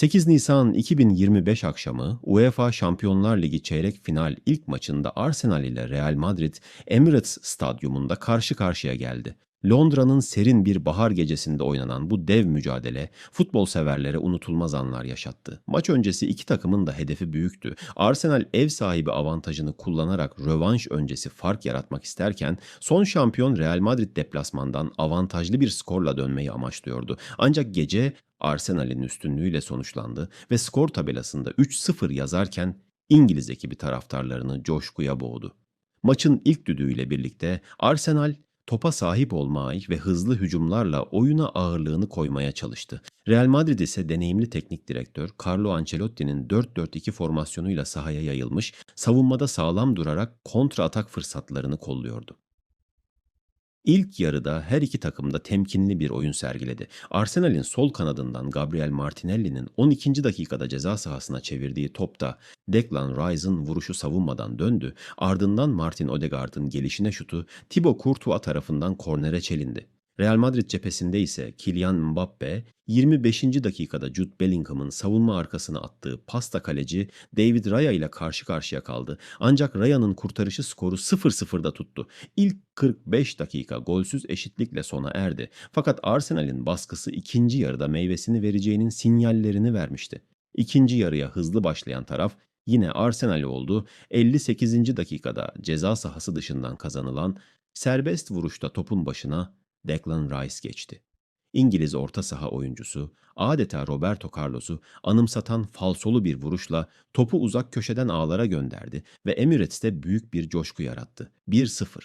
8 Nisan 2025 akşamı UEFA Şampiyonlar Ligi çeyrek final ilk maçında Arsenal ile Real Madrid Emirates Stadyumunda karşı karşıya geldi. Londra'nın serin bir bahar gecesinde oynanan bu dev mücadele futbol severlere unutulmaz anlar yaşattı. Maç öncesi iki takımın da hedefi büyüktü. Arsenal ev sahibi avantajını kullanarak rövanş öncesi fark yaratmak isterken son şampiyon Real Madrid deplasmandan avantajlı bir skorla dönmeyi amaçlıyordu. Ancak gece Arsenal'in üstünlüğüyle sonuçlandı ve skor tabelasında 3-0 yazarken İngiliz ekibi taraftarlarını coşkuya boğdu. Maçın ilk düdüğüyle birlikte Arsenal topa sahip olmayı ve hızlı hücumlarla oyuna ağırlığını koymaya çalıştı. Real Madrid ise deneyimli teknik direktör Carlo Ancelotti'nin 4-4-2 formasyonuyla sahaya yayılmış, savunmada sağlam durarak kontra atak fırsatlarını kolluyordu. İlk yarıda her iki takım da temkinli bir oyun sergiledi. Arsenal'in sol kanadından Gabriel Martinelli'nin 12. dakikada ceza sahasına çevirdiği topta Declan Rice'ın vuruşu savunmadan döndü. Ardından Martin Odegaard'ın gelişine şutu Thibaut Courtois tarafından kornere çelindi. Real Madrid cephesinde ise Kylian Mbappe 25. dakikada Jude Bellingham'ın savunma arkasına attığı pasta kaleci David Raya ile karşı karşıya kaldı. Ancak Raya'nın kurtarışı skoru 0-0'da tuttu. İlk 45 dakika golsüz eşitlikle sona erdi. Fakat Arsenal'in baskısı ikinci yarıda meyvesini vereceğinin sinyallerini vermişti. İkinci yarıya hızlı başlayan taraf yine Arsenal oldu. 58. dakikada ceza sahası dışından kazanılan serbest vuruşta topun başına Declan Rice geçti. İngiliz orta saha oyuncusu adeta Roberto Carlos'u anımsatan falsolu bir vuruşla topu uzak köşeden ağlara gönderdi ve Emirates'te büyük bir coşku yarattı. 1-0.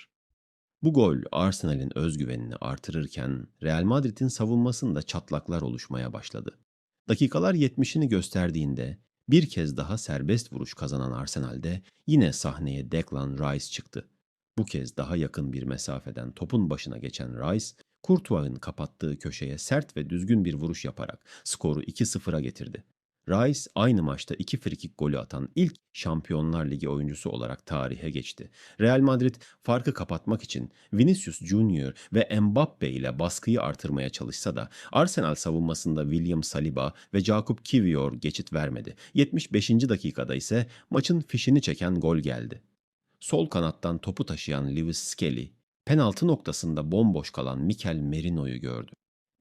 Bu gol Arsenal'in özgüvenini artırırken Real Madrid'in savunmasında çatlaklar oluşmaya başladı. Dakikalar 70'ini gösterdiğinde bir kez daha serbest vuruş kazanan Arsenal'de yine sahneye Declan Rice çıktı. Bu kez daha yakın bir mesafeden topun başına geçen Rice, Courtois'ın kapattığı köşeye sert ve düzgün bir vuruş yaparak skoru 2-0'a getirdi. Rice aynı maçta iki frikik golü atan ilk Şampiyonlar Ligi oyuncusu olarak tarihe geçti. Real Madrid farkı kapatmak için Vinicius Junior ve Mbappe ile baskıyı artırmaya çalışsa da Arsenal savunmasında William Saliba ve Jakub Kivior geçit vermedi. 75. dakikada ise maçın fişini çeken gol geldi. Sol kanattan topu taşıyan Lewis Skelly, penaltı noktasında bomboş kalan Mikel Merino'yu gördü.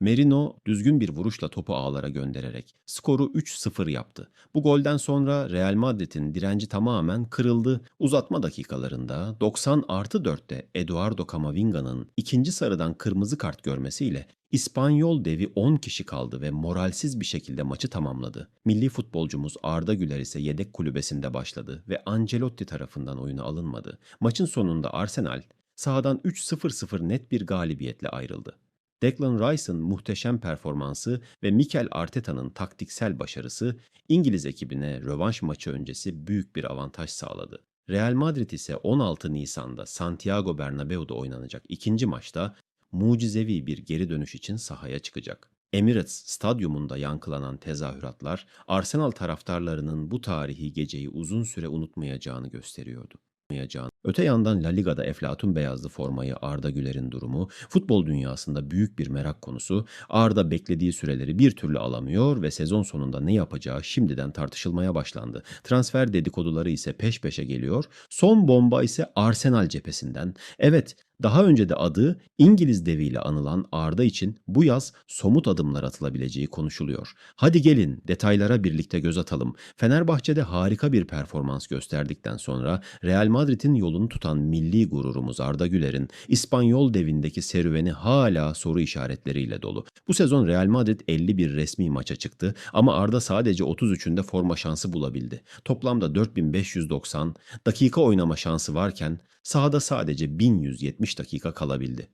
Merino düzgün bir vuruşla topu ağlara göndererek skoru 3-0 yaptı. Bu golden sonra Real Madrid'in direnci tamamen kırıldı. Uzatma dakikalarında 90 artı 4'te Eduardo Camavinga'nın ikinci sarıdan kırmızı kart görmesiyle İspanyol devi 10 kişi kaldı ve moralsiz bir şekilde maçı tamamladı. Milli futbolcumuz Arda Güler ise yedek kulübesinde başladı ve Ancelotti tarafından oyuna alınmadı. Maçın sonunda Arsenal sahadan 3-0-0 net bir galibiyetle ayrıldı. Declan Rice'ın muhteşem performansı ve Mikel Arteta'nın taktiksel başarısı İngiliz ekibine rövanş maçı öncesi büyük bir avantaj sağladı. Real Madrid ise 16 Nisan'da Santiago Bernabeu'da oynanacak ikinci maçta mucizevi bir geri dönüş için sahaya çıkacak. Emirates stadyumunda yankılanan tezahüratlar Arsenal taraftarlarının bu tarihi geceyi uzun süre unutmayacağını gösteriyordu Öte yandan La Liga'da Eflatun beyazlı formayı Arda Güler'in durumu futbol dünyasında büyük bir merak konusu. Arda beklediği süreleri bir türlü alamıyor ve sezon sonunda ne yapacağı şimdiden tartışılmaya başlandı. Transfer dedikoduları ise peş peşe geliyor. Son bomba ise Arsenal cephesinden. Evet daha önce de adı İngiliz deviyle anılan Arda için bu yaz somut adımlar atılabileceği konuşuluyor. Hadi gelin detaylara birlikte göz atalım. Fenerbahçe'de harika bir performans gösterdikten sonra Real Madrid'in yolunu tutan milli gururumuz Arda Güler'in İspanyol devindeki serüveni hala soru işaretleriyle dolu. Bu sezon Real Madrid 51 resmi maça çıktı ama Arda sadece 33'ünde forma şansı bulabildi. Toplamda 4590 dakika oynama şansı varken sahada sadece 1170 dakika kalabildi.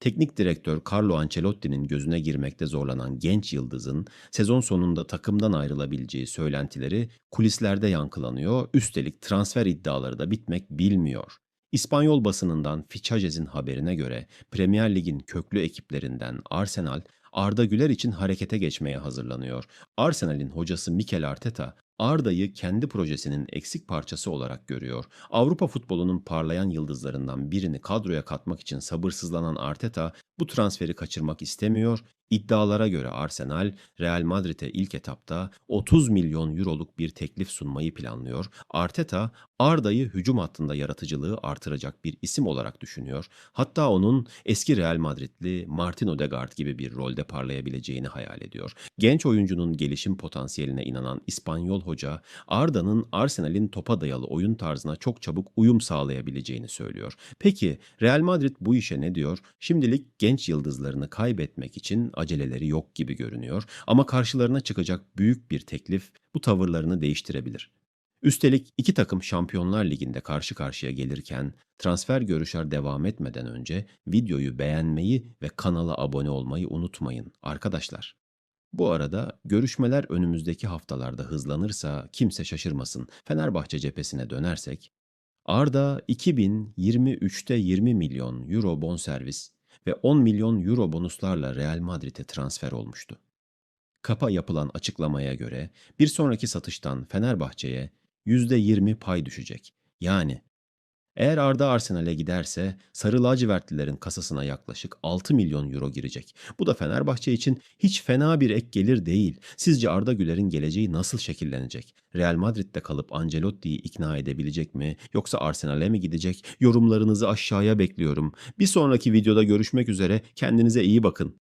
Teknik direktör Carlo Ancelotti'nin gözüne girmekte zorlanan genç yıldızın sezon sonunda takımdan ayrılabileceği söylentileri kulislerde yankılanıyor, üstelik transfer iddiaları da bitmek bilmiyor. İspanyol basınından Fichajes'in haberine göre Premier Lig'in köklü ekiplerinden Arsenal, Arda Güler için harekete geçmeye hazırlanıyor. Arsenal'in hocası Mikel Arteta Arda'yı kendi projesinin eksik parçası olarak görüyor. Avrupa futbolunun parlayan yıldızlarından birini kadroya katmak için sabırsızlanan Arteta bu transferi kaçırmak istemiyor. İddialara göre Arsenal, Real Madrid'e ilk etapta 30 milyon euroluk bir teklif sunmayı planlıyor. Arteta, Arda'yı hücum hattında yaratıcılığı artıracak bir isim olarak düşünüyor. Hatta onun eski Real Madridli Martin Odegaard gibi bir rolde parlayabileceğini hayal ediyor. Genç oyuncunun gelişim potansiyeline inanan İspanyol hoca, Arda'nın Arsenal'in topa dayalı oyun tarzına çok çabuk uyum sağlayabileceğini söylüyor. Peki Real Madrid bu işe ne diyor? Şimdilik genç yıldızlarını kaybetmek için aceleleri yok gibi görünüyor ama karşılarına çıkacak büyük bir teklif bu tavırlarını değiştirebilir. Üstelik iki takım Şampiyonlar Ligi'nde karşı karşıya gelirken transfer görüşler devam etmeden önce videoyu beğenmeyi ve kanala abone olmayı unutmayın arkadaşlar. Bu arada görüşmeler önümüzdeki haftalarda hızlanırsa kimse şaşırmasın. Fenerbahçe cephesine dönersek, Arda 2023'te 20 milyon euro bonservis ve 10 milyon euro bonuslarla Real Madrid'e transfer olmuştu. Kapa yapılan açıklamaya göre bir sonraki satıştan Fenerbahçe'ye %20 pay düşecek. Yani eğer Arda Arsenal'e giderse Sarı Lacivertlilerin kasasına yaklaşık 6 milyon euro girecek. Bu da Fenerbahçe için hiç fena bir ek gelir değil. Sizce Arda Güler'in geleceği nasıl şekillenecek? Real Madrid'de kalıp Ancelotti'yi ikna edebilecek mi? Yoksa Arsenal'e mi gidecek? Yorumlarınızı aşağıya bekliyorum. Bir sonraki videoda görüşmek üzere. Kendinize iyi bakın.